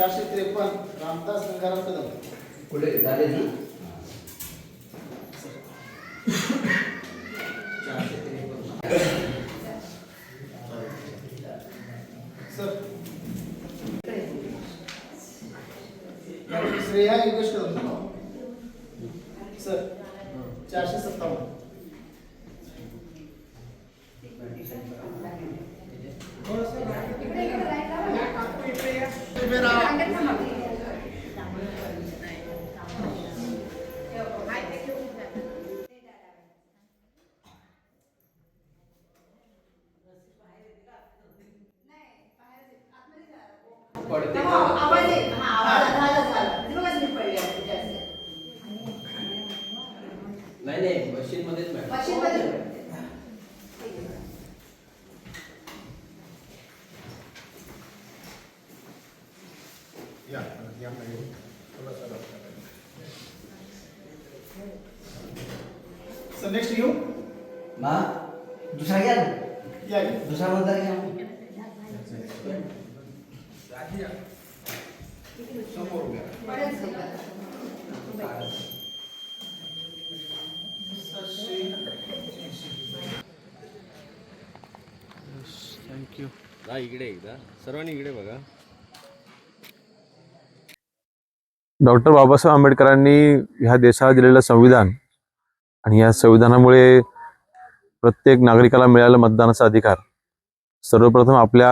चारशे त्रेपन्न. रामदास गंगाराम कदम. कुठे? झाले ती चारशे त्रेपन्न. सर. श्रेया योगेश कदम. सर चारशे सत्तावन्न. पडते आवाज येत हा आवाज आवाज आला ती बघा स्लिप पडली आहे. जास्त नाही नाही मशीन मध्येच मॅडम मशीन मध्ये. पडते. सर नेक्स्ट घेऊ मा दुसरा घ्या ना. या दुसरा मतदार घ्या. पडेल स्लिप आता. थँक्यू हा इकडे एकदा. सर्वांनी इकडे बघा. डॉक्टर बाबासाहेब आंबेडकरांनी ह्या देशाला दिलेलं संविधान आणि या संविधानामुळे प्रत्येक नागरिकाला मिळाला मतदानाचा अधिकार सर्वप्रथम आपल्या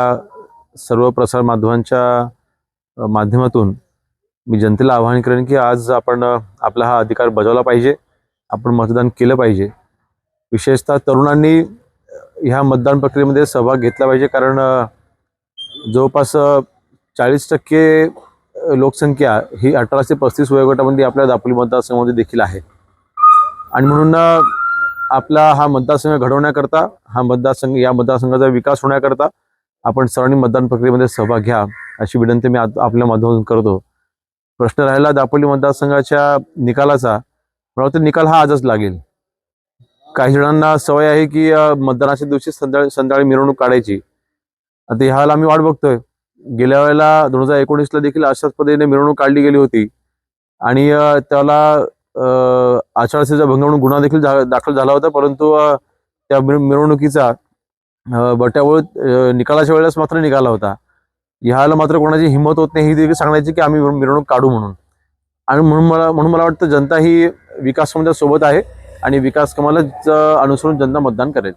सर्व प्रसार माध्यमांच्या माध्यमातून मी जनतेला आवाहन करेन की आज आपण आपला हा अधिकार बजावला पाहिजे. आपण मतदान केलं पाहिजे. विशेषतः तरुणांनी ह्या मतदान प्रक्रियेमध्ये सहभाग घेतला पाहिजे. कारण जवळपास चाळीस टक्के लोकसंख्या ही अठरा ते पस्तीस वयोगटामध्ये आपल्या दापोली मतदारसंघामध्ये देखील आहे. आणि म्हणून आपला हा मतदारसंघ घडवण्याकरता हा मतदारसंघ या मतदारसंघाचा विकास होण्याकरता आपण सर्वांनी मतदान प्रक्रियेमध्ये सहभाग घ्या अशी विनंती मी आपल्या माध्यमातून करतो. प्रश्न राहिला दापोली मतदारसंघाच्या निकालाचा. मला वाटतं निकाल हा आजच लागेल. काही जणांना सवय आहे की मतदानाच्या दिवशी संध्याळी संध्याकाळी मिरवणूक काढायची. आता ह्याला आम्ही वाट बघतोय. गेल्या वेळेला दोन हजार एकोणीसला देखील अशाच पद्धतीने मिरवणूक काढली गेली होती. आणि त्याला आचारसंहिता भंग म्हणून गुन्हा देखील दाखल झाला होता परंतु त्या मिरवणुकीचा अ, बट्यावर निकालाच्या वेळेस मात्र निघाला होता. ह्याला मात्र कोणाची हिंमत होत नाही ही देखील सांगण्याची की आम्ही मिरवणूक काढू म्हणून. आणि म्हणून मला म्हणून मला वाटतं जनता ही विकास कामाच्या सोबत आहे आणि विकास कमालाच अनुसरून जनता मतदान करेल.